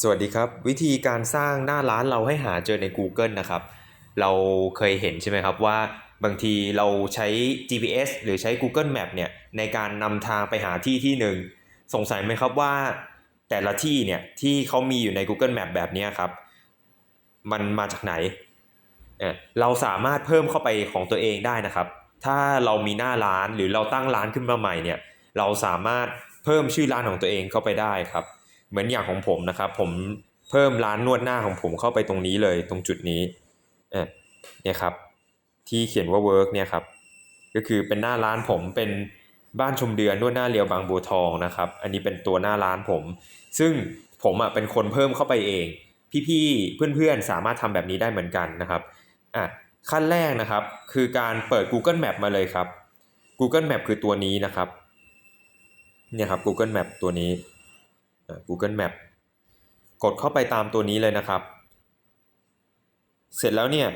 สวัสดีครับ วิธีการสร้างหน้าร้านเราให้หาเจอใน Google นะครับ เราเคยเห็นใช่ไหมครับว่าบางทีเราใช้ GPS หรือใช้ Google Map เนี่ยในการนำทางไปหาที่ที่หนึ่งสงสัยไหมครับว่าแต่ละที่เนี่ยที่เขามีอยู่ใน Google Map แบบนี้ครับ มันมาจากไหน เราสามารถเพิ่มเข้าไปของตัวเองได้นะครับ ถ้าเรามีหน้าร้านหรือเราตั้งร้านขึ้นมาใหม่เนี่ยเราสามารถเพิ่มชื่อร้านของตัวเองเข้าไปได้ครับ เหมือนอย่างของผมนะครับ ผมเพิ่มร้านนวดหน้าของผมเข้าไปตรงนี้เลยตรงจุดนี้เออเนี่ยครับ ที่เขียนว่า work เนี่ยครับ ก็คือเป็นหน้าร้านผมเป็นบ้านชมเดือนนวดหน้าเรียวบางบัวทองนะครับ อันนี้เป็นตัวหน้าร้านผม ซึ่งผมอะเป็นคนเพิ่มเข้าไปเอง พี่ๆเพื่อนๆสามารถทำแบบนี้ได้เหมือนกันนะครับอะขั้นแรกนะครับ คือการเปิด Google Map มาเลยครับ Google Map คือตัวนี้นะครับ เนี่ยครับ Google Map ตัวนี้ Google Map กดเข้าไปตามตัวนี้เลยนะครับ เสร็จแล้วเนี่ย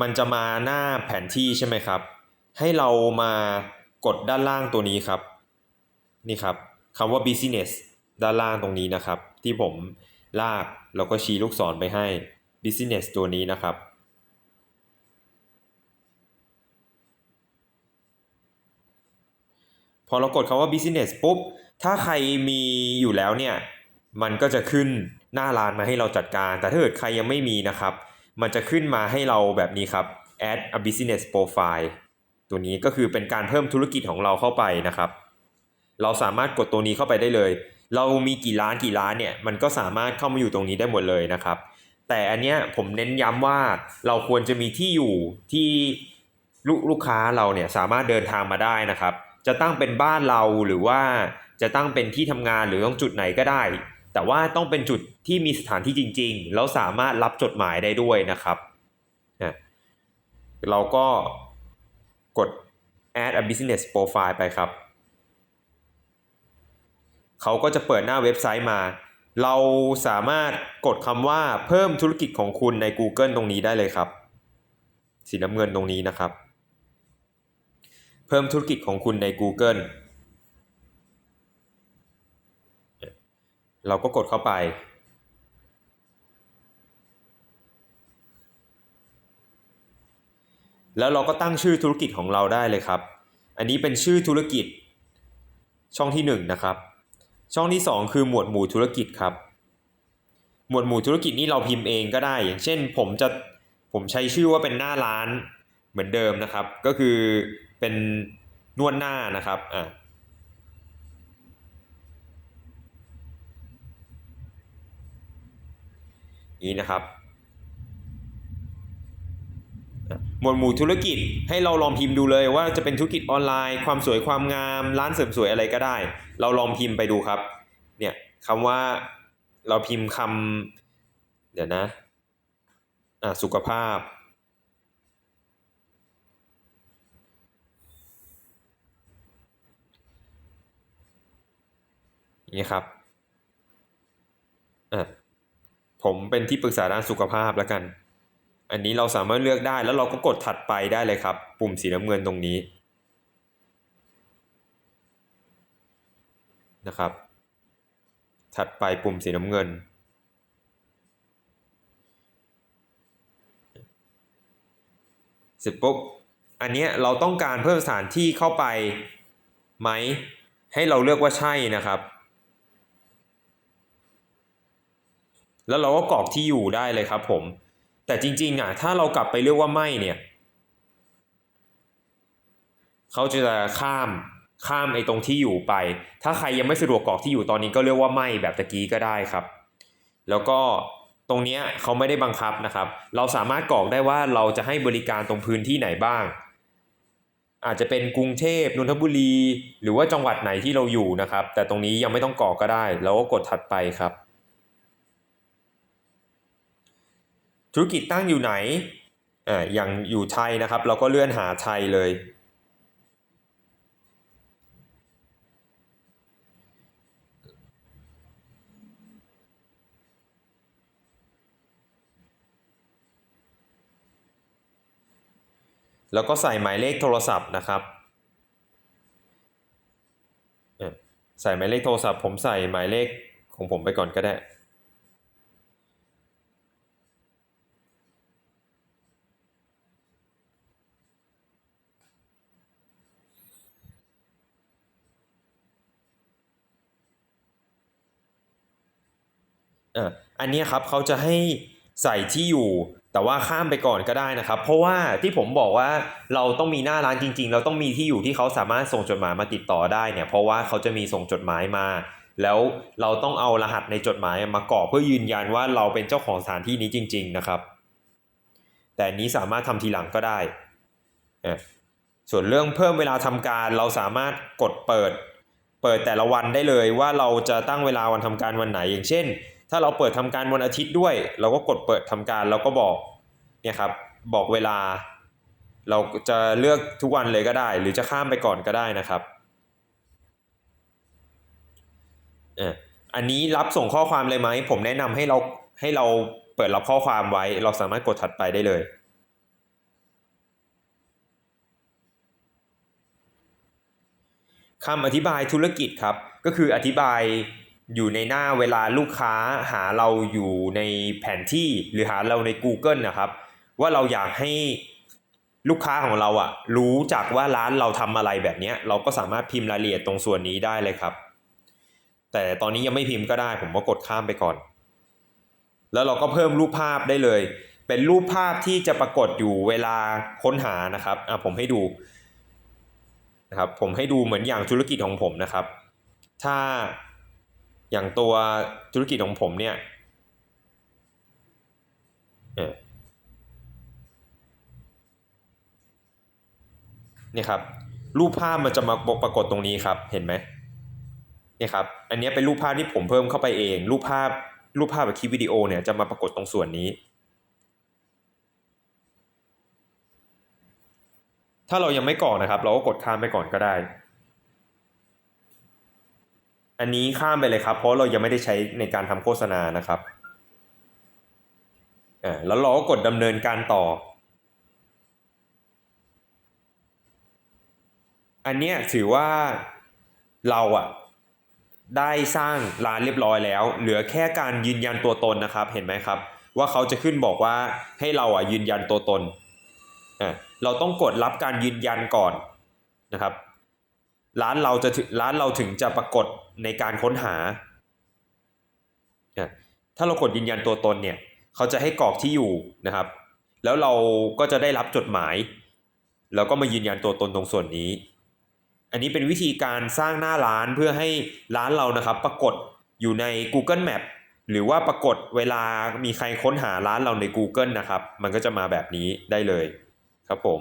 มันจะมาหน้าแผนที่ใช่ไหมครับ ให้เรามากดด้านล่างตัวนี้ครับ นี่ครับคำว่า business ด้านล่างตรงนี้นะครับ ที่ผมลากแล้วก็ชี้ลูกศรไปให้ business ตัวนี้นะครับ พอเรากดคำว่า business ปุ๊บ ถ้าใครมีอยู่แล้วเนี่ย มันก็จะขึ้นหน้าร้านมาให้เราจัดการ แต่ถ้าเกิดใครยังไม่มีนะครับ มันจะขึ้นมาให้เราแบบนี้ครับ add a business profile ตัวนี้ก็คือเป็นการเพิ่มธุรกิจของเราเข้าไปนะครับ เราสามารถกดตัวนี้เข้าไปได้เลย เรามีกี่ร้านกี่ร้านเนี่ย มันก็สามารถเข้ามาอยู่ตรงนี้ได้หมดเลยนะครับ แต่อันเนี้ยผมเน้นย้ำว่าเราควรจะมีที่อยู่ที่ลูกลูกค้าเราเนี่ยสามารถเดินทางมาได้นะครับ จะตั้งเป็นบ้านเราหรือว่าจะตั้งเป็นที่ทำงานหรือต้องจุดไหนก็ได้ แต่ว่าต้องเป็นจุดที่มีสถานที่จริง ๆ แล้วสามารถรับจดหมายได้ด้วยนะครับนะเราก็กด add a business profile ไปครับ เขาก็จะเปิดหน้าเว็บไซต์มา เราสามารถกดคำว่าเพิ่มธุรกิจของคุณใน Google ตรงนี้ได้เลยครับ สีน้ำเงินตรงนี้นะครับ พิ่มธุรกิจของคุณใน Google เราก็กดเข้าไป แล้วเราก็ตั้งชื่อธุรกิจของเราได้เลยครับ อันนี้เป็นชื่อธุรกิจ ช่องที่ 1นงนะครับ ช่องที่ 2 คือหมวดหมู่ธุรกิจครับ หมวดหมู่ธุรกิจนี่เราพิมพ์เองก็ได้ อย่างเช่นผมจะผมใช้ชื่อว่าเป็นหน้าร้านเหมือนเดิมนะครับ ก็คือ เป็นนวดหน้านะครับอะนี้นะครับหมวดหมู่ธุรกิจให้เราลองพิมพ์ดูเลยว่าจะเป็นธุรกิจออนไลน์ ความสวยความงามร้านเสริมสวยอะไรก็ได้ เราลองพิมพ์ไปดูครับเนี่ยคำว่าเราพิมพ์คำเดี๋ยวนะอะสุขภาพ อย่าง นี้ครับอะผมเป็นที่ปรึกษาด้านสุขภาพแล้วกัน อันนี้เราสามารถเลือกได้แล้วเราก็กดถัดไปได้เลยครับ ปุ่มสีน้ำเงินตรงนี้นะครับ ถัดไปปุ่มสีน้ำเงิน เสร็จปุ๊บ อันเนี้ยเราต้องการเพิ่มสถานที่เข้าไปไหม ให้เราเลือกว่าใช่นะครับ แล้วเราก็กรอกที่อยู่ได้เลยครับผม แต่จริงๆอะถ้าเรากลับไปเลือกว่าไม่เนี่ยเขาจะข้ามข้ามไอ้ตรงที่อยู่ไป ถ้าใครยังไม่สะดวกกรอกที่อยู่ตอนนี้ก็เรียกว่าไม่แบบตะกี้ก็ได้ครับ แล้วก็ตรงเนี้ยเขาไม่ได้บังคับนะครับ เราสามารถกรอกได้ว่าเราจะให้บริการตรงพื้นที่ไหนบ้าง อาจจะเป็นกรุงเทพนนทบุรี หรือว่าจังหวัดไหนที่เราอยู่นะครับ แต่ตรงนี้ยังไม่ต้องกรอกก็ได้ แล้วก็กดถัดไปครับ ธุรกิจตั้งอยู่ไหนอ่าอย่างอยู่ไทยนะครับ เราก็เลื่อนหาไทยเลย แล้วก็ใส่หมายเลขโทรศัพท์นะครับอ่อใส่หมายเลขโทรศัพท์ ผมใส่หมายเลขของผมไปก่อนก็ได้ อะอันนี้ครับเขาจะให้ใส่ที่อยู่ แต่ว่าข้ามไปก่อนก็ได้นะครับ เพราะว่าที่ผมบอกว่าเราต้องมีหน้าร้านจริง ๆ เราต้องมีที่อยู่ที่เขาสามารถส่งจดหมายมาติดต่อได้เนี่ย เพราะว่าเขาจะมีส่งจดหมายมา แล้วเราต้องเอารหัสในจดหมายมากรอกเพื่อยืนยันว่าเราเป็นเจ้าของสถานที่นี้จริง ๆ นะครับ แต่นี้สามารถทำทีหลังก็ได้อะส่วนเรื่องเพิ่มเวลาทำการเราสามารถกดเปิด เปิดแต่ละวันได้เลยว่าเราจะตั้งเวลาวันทำการวันไหนอย่างเช่น ถ้าเราเปิดทำการวันอาทิตย์ด้วย เราก็กดเปิดทำการแล้วก็บอกเนี่ยครับบอกเวลา เราจะเลือกทุกวันเลยก็ได้ หรือจะข้ามไปก่อนก็ได้นะครับอะอันนี้รับส่งข้อความเลยไหมผมแนะนำให้เราให้เราเปิดรับข้อความไว้ เราสามารถกดถัดไปได้เลยคำอธิบายธุรกิจครับ ก็คืออธิบาย อยู่ในหน้าเวลาลูกค้าหาเราอยู่ในแผนที่หรือหาเราใน Google นะครับ ว่าเราอยากให้ลูกค้าของเราอะรู้จักว่าร้านเราทำอะไรแบบนี้เราก็สามารถพิมพ์รายละเอียดตรงส่วนนี้ได้เลยครับ แต่ตอนนี้ยังไม่พิมพ์ก็ได้ ผมก็กดข้ามไปก่อน แล้วเราก็เพิ่มรูปภาพได้เลย เป็นรูปภาพที่จะปรากฏอยู่เวลาค้นหานะครับอะผมให้ดูนะครับผมให้ดูเหมือนอย่างธุรกิจของผมนะครับ ถ้า อย่างตัวธุรกิจของผมเนี่ยเนี่ยครับ รูปภาพมันจะมาปรากฏตรงนี้ครับ เห็นไหมเนี่ยครับ อันนี้เป็นรูปภาพที่ผมเพิ่มเข้าไปเอง รูปภาพ รูปภาพแบบคลิปวิดีโอเนี่ยจะมาปรากฏตรงส่วนนี้ ถ้าเรายังไม่กรอกนะครับ เราก็กดข้ามไปก่อนก็ได้ อันนี้ข้ามไปเลยครับ เพราะเรายังไม่ได้ใช้ในการทำโฆษณานะครับอ่าแล้วเราก็กดดำเนินการต่อ อันเนี้ยถือว่าเราอะได้สร้างร้านเรียบร้อยแล้ว เหลือแค่การยืนยันตัวตนนะครับ เห็นไหมครับ ว่าเขาจะขึ้นบอกว่าให้เราอะยืนยันตัวตนอ่าเราต้องกดรับการยืนยันก่อนนะครับ ร้านเราจะร้านเราถึงจะปรากฏในการค้นหา ถ้าเรากดยืนยันตัวตนเนี่ยเขาจะให้กรอกที่อยู่นะครับ แล้วเราก็จะได้รับจดหมาย แล้วก็มายืนยันตัวตนตรงส่วนนี้ อันนี้เป็นวิธีการสร้างหน้าร้านเพื่อให้ร้านเรานะครับ ปรากฏอยู่ใน Google Map หรือว่าปรากฏเวลามีใครค้นหาร้านเราใน Google นะครับ มันก็จะมาแบบนี้ได้เลยครับผม